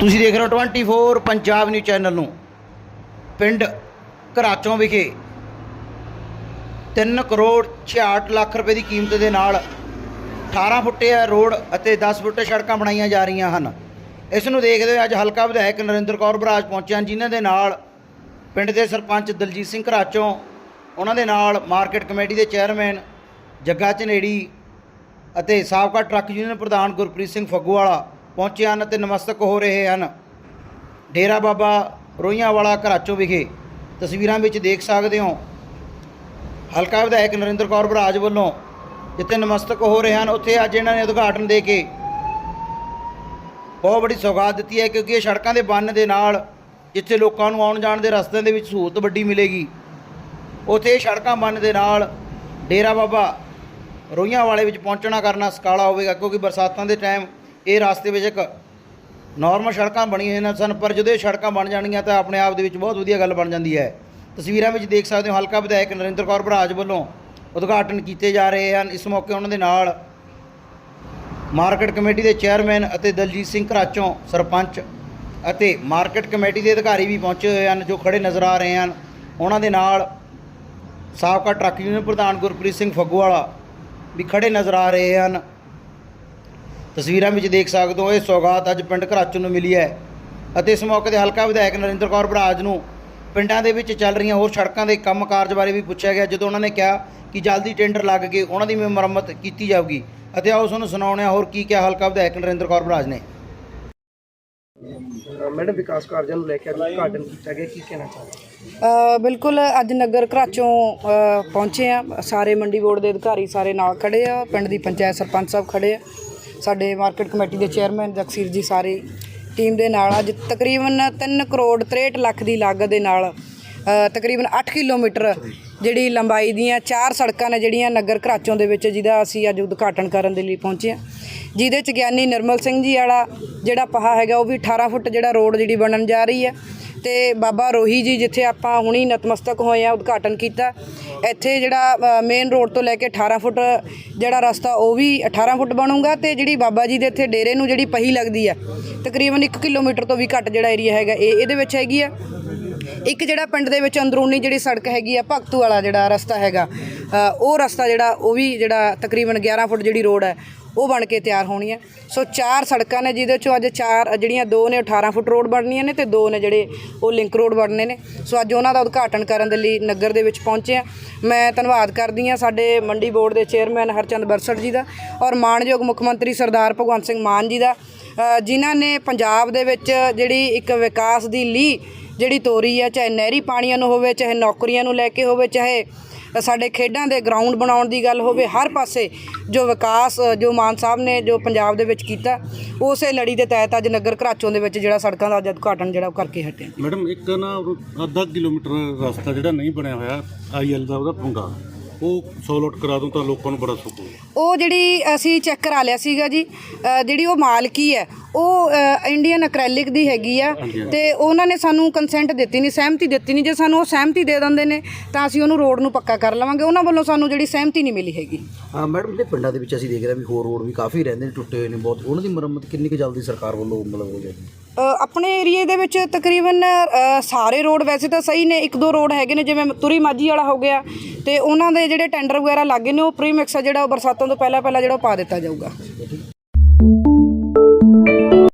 ਤੁਸੀਂ ਦੇਖ ਰਹੇ ਹੋ 24 ਪੰਜਾਬ ਨਿਊਜ਼ ਚੈਨਲ ਨੂੰ। ਪਿੰਡ ਘਰਾਚੋਂ ਵਿਖੇ 3 ਕਰੋੜ 66 ਲੱਖ ਰੁਪਏ ਦੀ ਕੀਮਤ ਦੇ ਨਾਲ 18 ਫੁੱਟੇ ਰੋਡ ਅਤੇ 10 ਫੁੱਟੇ ਸੜਕਾਂ ਬਣਾਈਆਂ ਜਾ ਰਹੀਆਂ ਹਨ। ਇਸ ਨੂੰ ਦੇਖਦੇ ਹੋਏ ਅੱਜ ਹਲਕਾ ਵਿਧਾਇਕ ਨਰਿੰਦਰ ਕੌਰ ਬਰਾਜ ਪਹੁੰਚੇ ਹਨ ਜਿਨ੍ਹਾਂ ਦੇ ਨਾਲ ਪਿੰਡ ਦੇ ਸਰਪੰਚ ਦਲਜੀਤ ਸਿੰਘ ਘਰਾਚੋਂ, ਉਹਨਾਂ ਦੇ ਨਾਲ ਮਾਰਕੀਟ ਕਮੇਟੀ ਦੇ ਚੇਅਰਮੈਨ ਜੱਗਾ ਝਨੇੜੀ ਅਤੇ ਸਾਬਕਾ ਟਰੱਕ ਯੂਨੀਅਨ ਪ੍ਰਧਾਨ ਗੁਰਪ੍ਰੀਤ ਸਿੰਘ ਫੱਗੂਵਾਲਾ ਪਹੁੰਚੇ ਹਨ ਅਤੇ ਨਮਸਤਕ ਹੋ ਰਹੇ ਹਨ। ਡੇਰਾ ਬਾਬਾ ਰੋਈਆਂ ਵਾਲਾ ਘਰਾਚੋਂ ਵਿਖੇ ਤਸਵੀਰਾਂ ਵਿੱਚ ਦੇਖ ਸਕਦੇ ਹੋ। ਹਲਕਾ ਵਿਧਾਇਕ ਨਰਿੰਦਰ ਕੌਰ ਬਰਾਜ ਵੱਲੋਂ ਜਿੱਥੇ ਨਮਸਤਕ ਹੋ ਰਹੇ ਹਨ, ਉੱਥੇ ਅੱਜ ਇਹਨਾਂ ਨੇ ਉਦਘਾਟਨ ਦੇ ਕੇ ਬਹੁਤ ਵੱਡੀ ਸੌਗਾਤ ਦਿੱਤੀ ਹੈ ਕਿਉਂਕਿ ਇਹ ਸੜਕਾਂ ਦੇ ਬੰਨ ਦੇ ਨਾਲ ਜਿੱਥੇ ਲੋਕਾਂ ਨੂੰ ਆਉਣ ਜਾਣ ਦੇ ਰਸਤਿਆਂ ਦੇ ਵਿੱਚ ਸਹੂਲਤ ਵੱਡੀ ਮਿਲੇਗੀ। ਉੱਥੇ ਇਹ ਸੜਕਾਂ ਬੰਨ ਦੇ ਨਾਲ ਡੇਰਾ ਬਾਬਾ ਰੋਈਆਂ ਵਾਲੇ ਵਿੱਚ ਪਹੁੰਚਣਾ ਕਰਨਾ ਸਕਾਲਾ ਹੋਵੇਗਾ ਕਿਉਂਕਿ ਬਰਸਾਤਾਂ ਦੇ ਟਾਈਮ ਇਹ ਰਸਤੇ ਵਿੱਚ ਇੱਕ ਨਾਰਮਲ ਸੜਕਾਂ ਬਣੀਆਂ ਹੋਈਆਂ ਸਨ, ਪਰ ਜਦੋਂ ਇਹ ਸੜਕਾਂ ਬਣ ਜਾਣਗੀਆਂ ਤਾਂ ਆਪਣੇ ਆਪ ਦੇ ਵਿੱਚ ਬਹੁਤ ਵਧੀਆ ਗੱਲ ਬਣ ਜਾਂਦੀ ਹੈ। ਤਸਵੀਰਾਂ ਵਿੱਚ ਦੇਖ ਸਕਦੇ ਹੋ, ਹਲਕਾ ਵਿਧਾਇਕ ਨਰਿੰਦਰ ਕੌਰ ਭਰਾਜ ਵੱਲੋਂ ਉਦਘਾਟਨ ਕੀਤੇ ਜਾ ਰਹੇ ਹਨ। ਇਸ ਮੌਕੇ ਉਹਨਾਂ ਦੇ ਨਾਲ ਮਾਰਕੀਟ ਕਮੇਟੀ ਦੇ ਚੇਅਰਮੈਨ ਅਤੇ ਦਲਜੀਤ ਸਿੰਘ ਘਰਾਚੋਂ ਸਰਪੰਚ ਅਤੇ ਮਾਰਕੀਟ ਕਮੇਟੀ ਦੇ ਅਧਿਕਾਰੀ ਵੀ ਪਹੁੰਚੇ ਹੋਏ ਹਨ, ਜੋ ਖੜੇ ਨਜ਼ਰ ਆ ਰਹੇ ਹਨ। ਉਹਨਾਂ ਦੇ ਨਾਲ ਸਾਬਕਾ ਟਰੱਕ ਯੂਨੀਅਨ ਪ੍ਰਧਾਨ ਗੁਰਪ੍ਰੀਤ ਸਿੰਘ ਫੱਗੂਵਾਲਾ ਵੀ ਖੜੇ ਨਜ਼ਰ ਆ ਰਹੇ ਹਨ। ਤਸਵੀਰਾਂ ਵਿੱਚ ਦੇਖ ਸਕਦੇ ਹੋ ਇਹ ਸੌਗਾਤ ਅੱਜ ਪਿੰਡ ਘਰਾਚੋਂ ਨੂੰ ਮਿਲੀ ਹੈ ਅਤੇ ਇਸ ਮੌਕੇ ਤੇ ਹਲਕਾ ਵਿਧਾਇਕ ਨਰਿੰਦਰ ਕੌਰ ਬਰਾਜ ਨੂੰ ਪਿੰਡਾਂ ਦੇ ਵਿੱਚ ਚੱਲ ਰਹੀਆਂ ਹੋਰ ਸੜਕਾਂ ਦੇ ਕੰਮ ਕਾਰਜ ਬਾਰੇ ਵੀ ਪੁੱਛਿਆ ਗਿਆ ਜਦੋਂ ਉਹਨਾਂ ਨੇ ਕਿਹਾ ਕਿ ਜਲਦੀ ਟੈਂਡਰ ਲੱਗ ਕੇ ਉਹਨਾਂ ਦੀ ਵੀ ਮੁਰੰਮਤ ਕੀਤੀ ਜਾਊਗੀ। ਅਤੇ ਆਓ ਤੁਹਾਨੂੰ ਸੁਣਾਉਂਦੇ ਹਾਂ ਹੋਰ ਕੀ ਕਿਹਾ ਹਲਕਾ ਵਿਧਾਇਕ ਨਰਿੰਦਰ ਕੌਰ ਬਰਾਜ ਨੇ। ਮੈਡਮ ਵਿਕਾਸ ਕਾਰਜਾਂ ਨੂੰ ਲੈ ਕੇ ਅੱਜ ਉਦਘਾਟਨ ਕੀਤਾ ਗਿਆ ਕੀ ਕਹਿਣਾ ਚਾਹੁੰਦੇ ਅ, ਬਿਲਕੁਲ ਅੱਜ ਨਗਰ ਘਰਾਚੋਂ ਪਹੁੰਚੇ ਆ ਸਾਰੇ ਮੰਡੀ ਬੋਰਡ ਦੇ ਅਧਿਕਾਰੀ ਸਾਰੇ ਨਾਲ ਖੜੇ ਆ ਪਿੰਡ ਦੀ ਪੰਚਾਇਤ ਸਰਪੰਚ ਸਾਹਿਬ ਖੜੇ ਆ। ਸਾਡੇ ਮਾਰਕੀਟ ਕਮੇਟੀ ਦੇ ਚੇਅਰਮੈਨ ਜਗਸੀਰ ਜੀ ਸਾਰੇ ਟੀਮ ਦੇ ਨਾਲ ਅੱਜ ਤਕਰੀਬਨ 3 ਕਰੋੜ 63 ਲੱਖ ਦੀ ਲਾਗਤ ਦੇ ਨਾਲ ਤਕਰੀਬਨ 8 ਕਿਲੋਮੀਟਰ ਜਿਹੜੀ ਲੰਬਾਈ ਦੀਆਂ ਚਾਰ ਸੜਕਾਂ ਨੇ ਜਿਹੜੀਆਂ ਨਗਰ ਘਰਾਚੋਂ ਦੇ ਵਿੱਚ ਜਿਹਦਾ ਅਸੀਂ ਅੱਜ ਉਦਘਾਟਨ ਕਰਨ ਦੇ ਲਈ ਪਹੁੰਚੇ ਆ ਜਿਹਦੇ ਚ ਗਿਆਨੀ ਨਿਰਮਲ ਸਿੰਘ ਜੀ ਵਾਲਾ ਜਿਹੜਾ ਪਹਾ ਹੈਗਾ, ਉਹ ਵੀ 18 ਫੁੱਟ ਜਿਹੜਾ ਰੋਡ ਜਿਹੜੀ ਬਣਨ ਜਾ ਰਹੀ ਹੈ। ਤੇ ਬਾਬਾ ਰੋਹੀ ਜੀ ਜਿੱਥੇ ਆਪਾਂ ਹੁਣੀ ਨਤਮਸਤਕ ਹੋਏ ਆ, ਉਦਘਾਟਨ ਕੀਤਾ। ਇੱਥੇ ਜਿਹੜਾ ਮੇਨ ਰੋਡ ਤੋਂ ਲੈ ਕੇ 18 ਫੁੱਟ ਜਿਹੜਾ ਰਸਤਾ, ਉਹ ਵੀ 18 ਫੁੱਟ ਬਣੂਗਾ ਤੇ ਜਿਹੜੀ ਬਾਬਾ ਜੀ ਦੇ ਇੱਥੇ ਡੇਰੇ ਨੂੰ ਜਿਹੜੀ ਪਹੀ ਲੱਗਦੀ ਆ, ਤਕਰੀਬਨ 1 ਕਿਲੋਮੀਟਰ ਤੋਂ ਵੀ ਘੱਟ ਜਿਹੜਾ ਏਰੀਆ ਹੈਗਾ, ਇਹ ਇਹਦੇ ਵਿੱਚ ਹੈਗੀ ਆ। ਇੱਕ ਜਿਹੜਾ ਪਿੰਡ ਦੇ ਵਿੱਚ ਅੰਦਰੂਨੀ ਜਿਹੜੀ ਸੜਕ ਹੈਗੀ ਆ, ਭਗਤੂ ਵਾਲਾ ਜਿਹੜਾ ਰਸਤਾ ਹੈਗਾ ਉਹ ਰਸਤਾ ਜਿਹੜਾ, ਉਹ ਵੀ ਜਿਹੜਾ ਤਕਰੀਬਨ 11 ਫੁੱਟ ਜਿਹੜੀ ਰੋਡ ਹੈ ਉਹ ਬਣ ਕੇ ਤਿਆਰ ਹੋਣੀਆਂ ਸੋ ਚਾਰ ਸੜਕਾਂ ਨੇ ਜਿਹਦੇ ਚੋਂ ਅੱਜ ਚਾਰ, ਜਿਹੜੀਆਂ ਦੋ ਨੇ 18 ਫੁੱਟ ਰੋਡ ਬਣਨੀਆਂ ਨੇ ਤੇ ਦੋ ਨੇ ਜਿਹੜੇ ਉਹ ਲਿੰਕ ਰੋਡ ਬਣਨੇ ਨੇ। ਸੋ ਅੱਜ ਉਹਨਾਂ ਦਾ ਉਦਘਾਟਨ ਕਰਨ ਦੇ ਲਈ ਨਗਰ ਦੇ ਵਿੱਚ ਪਹੁੰਚੇ ਆ ਮੈਂ ਧੰਨਵਾਦ ਕਰਦੀ ਆ ਸਾਡੇ ਮੰਡੀ ਬੋਰਡ ਦੇ ਚੇਅਰਮੈਨ ਹਰਚੰਦ ਬਰਸੜ ਜੀ ਦਾ ਔਰ ਮਾਣਯੋਗ ਮੁੱਖ ਮੰਤਰੀ ਸਰਦਾਰ ਭਗਵੰਤ ਸਿੰਘ ਮਾਨ ਜੀ ਦਾ ਜਿਨ੍ਹਾਂ ਨੇ ਪੰਜਾਬ ਦੇ ਵਿੱਚ ਜਿਹੜੀ ਇੱਕ ਵਿਕਾਸ ਦੀ ਲੀ ਜਿਹੜੀ ਤੋਰੀ ਹੈ, ਚਾਹੇ ਨਹਿਰੀ ਪਾਣੀਆਂ ਨੂੰ ਹੋਵੇ, ਚਾਹੇ ਨੌਕਰੀਆਂ ਨੂੰ ਲੈ ਕੇ ਹੋਵੇ, ਚਾਹੇ ਸਾਡੇ ਖੇਡਾਂ ਦੇ ਗਰਾਊਂਡ ਬਣਾਉਣ ਦੀ ਗੱਲ ਹੋਵੇ, ਹਰ ਪਾਸੇ ਜੋ ਵਿਕਾਸ, ਜੋ ਮਾਨ ਸਾਹਿਬ ਨੇ ਜੋ ਪੰਜਾਬ ਦੇ ਵਿੱਚ ਕੀਤਾ, ਉਸੇ ਲੜੀ ਦੇ ਤਹਿਤ ਅੱਜ ਨਗਰ ਘਰਾਚੋਂ ਦੇ ਵਿੱਚ ਜਿਹੜਾ ਸੜਕਾਂ ਦਾ ਅੱਜ ਉਦਘਾਟਨ ਜਿਹੜਾ ਉਹ ਕਰਕੇ ਹਟਿਆ। ਮੈਡਮ, ਇੱਕ ਨਾ ਅੱਧਾ ਕਿਲੋਮੀਟਰ ਰਸਤਾ ਜਿਹੜਾ ਨਹੀਂ ਬਣਿਆ ਹੋਇਆ ਆਈਐਲ ਦਾ ਉਹਦਾ ਪੰਗਾ। ਉਹ ਸੋਲਟ ਕਰਾ ਦੂੰ ਤਾਂ ਲੋਕਾਂ ਨੂੰ ਬੜਾ ਸੁੱਖ ਹੋਊਗਾ। ਉਹ ਜਿਹੜੀ ਅਸੀਂ ਚੈੱਕ ਕਰਾ ਲਿਆ ਸੀਗਾ ਜੀ ਅ, ਜਿਹੜੀ ਉਹ ਮਾਲਕੀ ਹੈ ਉਹ ਇੰਡੀਅਨ ਅਕ੍ਰੈਲਿਕ ਦੀ ਹੈਗੀ ਆ ਤੇ ਉਹਨਾਂ ਨੇ ਸਾਨੂੰ ਕੰਸੈਂਟ ਦਿੱਤੀ ਨਹੀਂ ਸਹਿਮਤੀ ਦਿੱਤੀ ਨਹੀਂ। ਜੇ ਸਾਨੂੰ ਉਹ ਸਹਿਮਤੀ ਦੇ ਦਿੰਦੇ ਨੇ ਤਾਂ ਅਸੀਂ ਉਹਨੂੰ ਰੋਡ ਨੂੰ ਪੱਕਾ ਕਰ ਲਵਾਂਗੇ। ਉਹਨਾਂ ਵੱਲੋਂ ਸਾਨੂੰ ਜਿਹੜੀ ਸਹਿਮਤੀ ਨਹੀਂ ਮਿਲੀ ਹੈਗੀ। ਹਾਂ ਮੈਡਮ ਜਿਹੜੇ ਪਿੰਡਾਂ ਦੇ ਵਿੱਚ ਅਸੀਂ ਦੇਖ ਰਹੇ ਹਾਂ ਵੀ ਹੋਰ ਰੋਡ ਵੀ ਕਾਫੀ ਰਹਿੰਦੇ ਨੇ ਟੁੱਟੇ ਹੋਏ ਨੇ ਬਹੁਤ। ਉਹਨਾਂ ਦੀ ਮੁਰੰਮਤ ਕਿੰਨੀ ਕੁ ਜਲਦੀ ਸਰਕਾਰ ਵੱਲੋਂ ਮਤਲਬ ਹੋ ਜਾਏਗੀ? ਆਪਣੇ ਏਰੀਏ ਦੇ ਵਿੱਚ ਤਕਰੀਬਨ ਸਾਰੇ ਰੋਡ ਵੈਸੇ ਤਾਂ ਸਹੀ ਨੇ, ਇੱਕ ਦੋ ਰੋਡ ਹੈਗੇ ਨੇ, ਜਿਵੇਂ ਤੁਰੀ ਮਾਝੀ ਵਾਲਾ ਹੋ ਗਿਆ, ਤੇ ਉਹਨਾਂ ਦੇ ਜਿਹੜੇ ਟੈਂਡਰ ਵਗੈਰਾ ਲੱਗੇ ਨੇ, ਉਹ ਪ੍ਰੀਮਿਕਸ ਆ ਜਿਹੜਾ ਉਹ ਬਰਸਾਤਾਂ ਤੋਂ ਪਹਿਲਾਂ ਪਹਿਲਾਂ ਜਿਹੜਾ ਉਹ ਪਾ ਦਿੱਤਾ ਜਾਊਗਾ।